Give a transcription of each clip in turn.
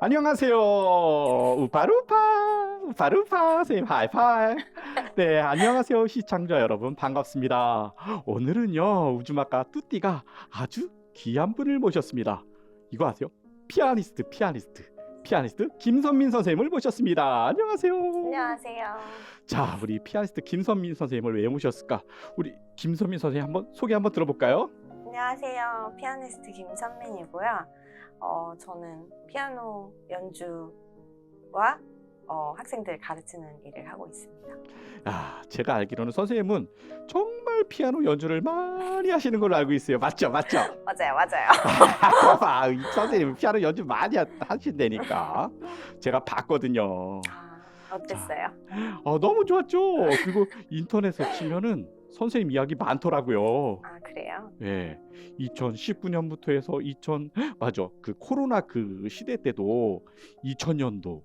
안녕하세요. 우파루파, 우파루파, 선생님 하이파이. 네, 안녕하세요. 시청자 여러분. 반갑습니다. 오늘은요, 우주마카 뚜띠가 아주 귀한 분을 모셨습니다. 이거 아세요? 피아니스트, 피아니스트. 피아니스트 김선민 선생님을 모셨습니다. 안녕하세요. 안녕하세요. 자, 우리 피아니스트 김선민 선생님을 왜 모셨을까? 우리 김선민 선생님 한번 소개 한번 들어볼까요? 안녕하세요. 피아니스트 김선민이고요. 어, 저는 피아노 연주와 어, 학생들 가르치는 일을 하고 있습니다. 아, 제가 알기로는 선생님은 정말 피아노 연주를 많이 하시는 걸로 알고 있어요. 맞죠? 맞죠? 맞아요, 맞아요. 아, 이 선생님 피아노 연주 많이 하- 하신다니까. 제가 봤거든요. 아, 어땠어요? 어, 너무 좋았죠. 그리고 인터넷에 치면은 선생님 이야기 많더라고요. 아, 그래요? 예. 2019년부터 해서 2000 맞아. 그 코로나 그 시대 때도 2000년도,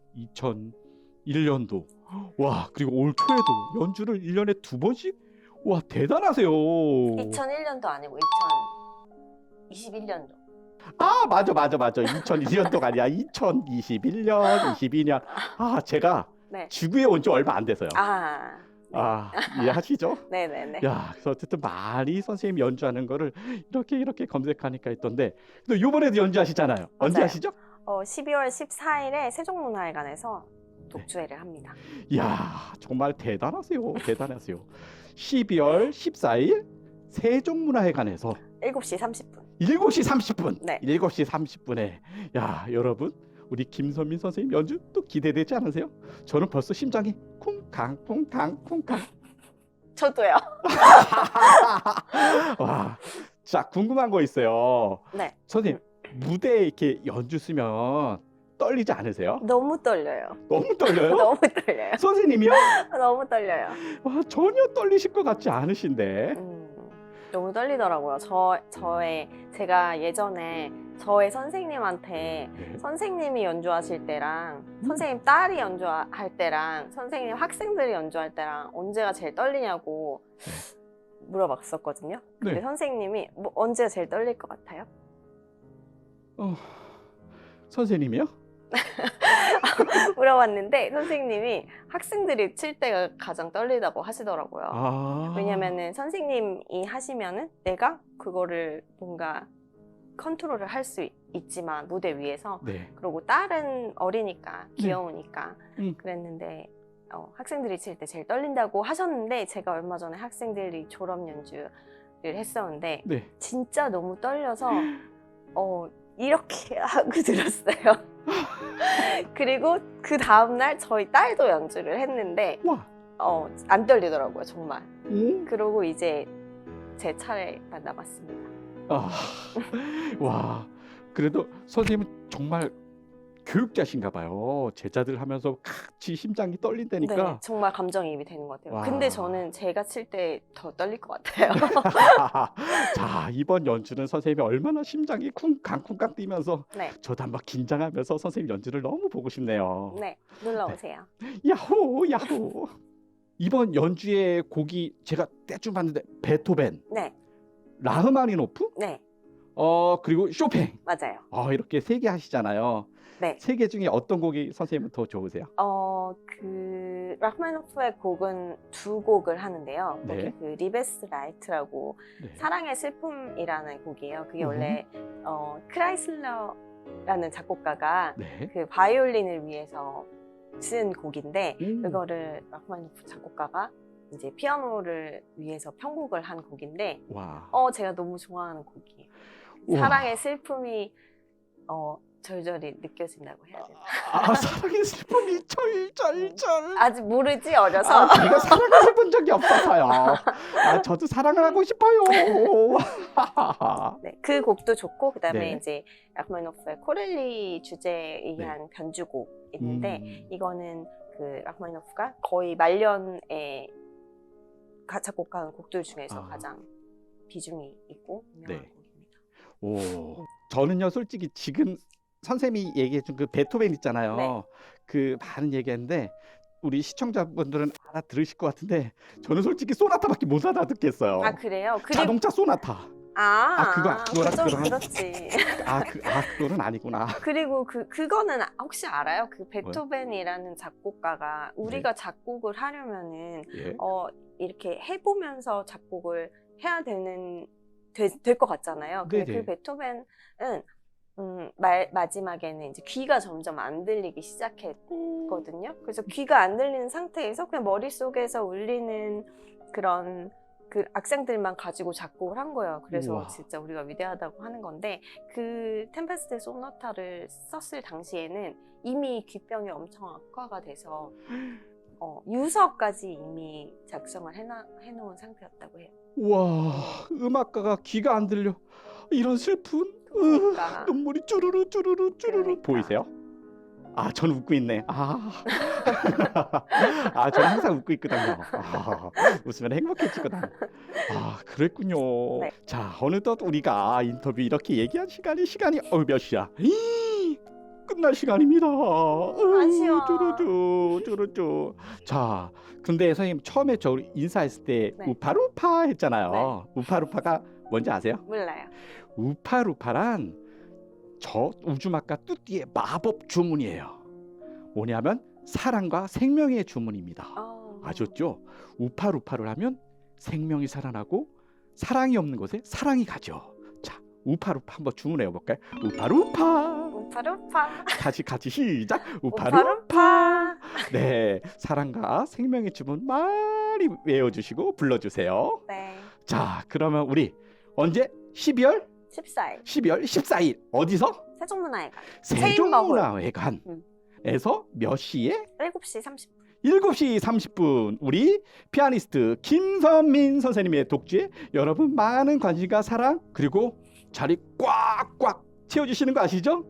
2001년도 와, 그리고 올 초에도 연주를 1년에 두 번씩 와, 대단하세요. 2001년도 아니고 2021년도. 아, 맞아, 맞아, 맞아. 2001년도가 아니야. 2021년, 22년. 아, 제가 네. 지구에 온 지 얼마 안 돼서요. 아, 네. 아, 이해하시죠? 네네네. 야, 그래서 어쨌든 많이 선생님 연주하는 거를 이렇게 이렇게 검색하니까 있던데, 또 이번에도 연주하시잖아요. 언제 맞아요. 하시죠? 어, 12월 14일에 세종문화회관에서 독주회를 합니다. 이야, 정말 대단하세요. 대단하세요. 12월 14일 세종문화회관에서 7시 30분. 7시 30분. 네. 7시 30분에 야, 여러분, 우리 김선민 선생님 연주 또 기대되지 않으세요? 저는 벌써 심장이 쿵 쾅 쿵쾅 쿵쾅. 저도요. 와, 자 궁금한 거 있어요. 네. 선생님 무대에 이렇게 연주 쓰면 떨리지 않으세요? 너무 떨려요. 너무 떨려요? 너무 떨려요. 선생님이요? 너무 떨려요. 와, 전혀 떨리실 것 같지 않으신데. 음, 너무 떨리더라고요. 저 저의 제가 예전에 저의 선생님한테 네. 선생님이 연주하실 때랑 음. 선생님 딸이 연주할 때랑 선생님 학생들이 연주할 때랑 언제가 제일 떨리냐고 물어봤었거든요. 근데 네. 선생님이 뭐 언제가 제일 떨릴 것 같아요? 어, 선생님이요? 물어봤는데 선생님이 학생들이 칠 때가 가장 떨리다고 하시더라고요. 아. 왜냐면은 선생님이 하시면은 내가 그거를 뭔가 컨트롤을 할 수 있지만 무대 위에서 네. 그리고 딸은 어리니까 귀여우니까 음. 그랬는데 어, 학생들이 칠 때 제일 떨린다고 하셨는데 제가 얼마 전에 학생들이 졸업 연주를 했었는데 네. 진짜 너무 떨려서 어, 이렇게 하고 들었어요. 그리고 그 다음날 저희 딸도 연주를 했는데 와. 어, 안 떨리더라고요 정말. 오. 그러고 이제 제 차례 만나봤습니다. 아. 와. 그래도 선생님은 정말 교육자신가 봐요. 제자들 하면서 같이 심장이 떨린다니까. 네, 정말 감정이입이 되는 것 같아요. 와. 근데 저는 제가 칠 때 더 떨릴 것 같아요. 자, 이번 연주는 선생님이 얼마나 심장이 쿵쾅쿵쾅 뛰면서 네, 저도 한번 긴장하면서 선생님 연주를 너무 보고 싶네요. 네, 놀러 오세요. 야호, 야호. 이번 연주의 곡이 제가 대충 봤는데 베토벤, 네, 라흐마니노프, 네, 어 그리고 쇼팽. 맞아요. 어 이렇게 세 개 하시잖아요. 네, 세 개 중에 어떤 곡이 선생님은 더 좋으세요? 어, 그 라흐마니노프의 곡은 두 곡을 하는데요. 네. 거기 그 리베스 라이트라고 네. 사랑의 슬픔이라는 곡이에요. 그게 음. 원래 어, 크라이슬러라는 작곡가가 네. 그 바이올린을 위해서 쓴 곡인데 음. 그거를 라흐마니노프 작곡가가 이제 피아노를 위해서 편곡을 한 곡인데 와. 어 제가 너무 좋아하는 곡이에요. 우와. 사랑의 슬픔이 어 절절히 느껴진다고 해야 되나? 아 사랑의 슬픔이 절절절. 아직 모르지 어려서. 아, 제가 사랑을 해본 적이 없어서요. 아, 저도 사랑을 하고 싶어요. 네, 그 곡도 좋고 그다음에 네. 이제 라흐마니노프의 코렐리 주제에 의한 변주곡 있는데 음. 이거는 그 라흐마니노프가 거의 말년에 가- 작곡한 곡들 중에서 아. 가장 비중이 있고 유명한 네. 곡입니다. 오, 저는요 솔직히 지금 선생님이 얘기해 준 그 베토벤 있잖아요. 네. 그 많은 얘기했는데 우리 시청자분들은 알아들으실 것 같은데 저는 솔직히 소나타밖에 못 알아듣겠어요. 아 그래요? 그리고 자동차 소나타. 아, 아, 그거- 그거랑 좀 그거랑- 그렇지. 아, 그, 아 그거는 아니구나. 그리고 그 그거는 아- 혹시 알아요? 그 베토벤이라는 작곡가가 우리가 작곡을 하려면은 예. 어 이렇게 해보면서 작곡을 해야 되는 될 것 같잖아요. 근데 네네. 그 베토벤은 음, 말, 마지막에는 이제 귀가 점점 안 들리기 시작했거든요. 그래서 귀가 안 들리는 상태에서 그냥 머릿속에서 울리는 그런 그 악생들만 가지고 작곡을 한 거예요. 그래서 우와. 진짜 우리가 위대하다고 하는 건데 그 템페스트 소나타를 썼을 당시에는 이미 귀병이 엄청 악화가 돼서 어, 유서까지 이미 작성을 해놔, 해놓은 상태였다고 해요. 와, 음악가가 귀가 안 들려. 이런 슬픈 으, 그러니까 눈물이 쭈루루 쭈루루 쭈루루 그러니까. 보이세요? 아, 저는 웃고 있네. 아, 아, 저는 항상 웃고 있거든요. 아, 웃으면 행복해지거든. 아, 그랬군요. 네. 자, 어느덧 우리가 인터뷰 이렇게 얘기한 시간이 시간이 어 몇 시야? 이, 끝날 시간입니다. 아쉬워. 쭈루쭈 쭈루쭈. 자, 근데 선생님 처음에 저 인사했을 때 네. 우파루파 했잖아요. 우파루파가 뭔지 아세요? 몰라요. 우파루파란 저 우주막가 뚜띠의 마법 주문이에요. 뭐냐면 사랑과 생명의 주문입니다. 어. 아셨죠? 우파루파를 하면 생명이 살아나고 사랑이 없는 곳에 사랑이 가죠. 자, 우파루파 한번 주문해 볼까요? 우파루파. 우파루파. 다시 같이 시작. 우파루파. 우파루파. 네, 사랑과 생명의 주문 많이 외워주시고 불러주세요. 네. 자, 그러면 우리 언제? 12월 14일 12월 14일 어디서? 세종문화회관 세종문화회관에서 음. 몇 시에? 7시 30분. 7시 30분 우리 피아니스트 김선민 선생님의 독주에 여러분 많은 관심과 사랑 그리고 자리 꽉꽉 채워주시는 거 아시죠?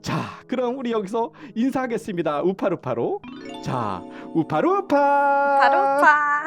자 그럼 우리 여기서 인사하겠습니다 우파루파로 자 우파루파 우파루파.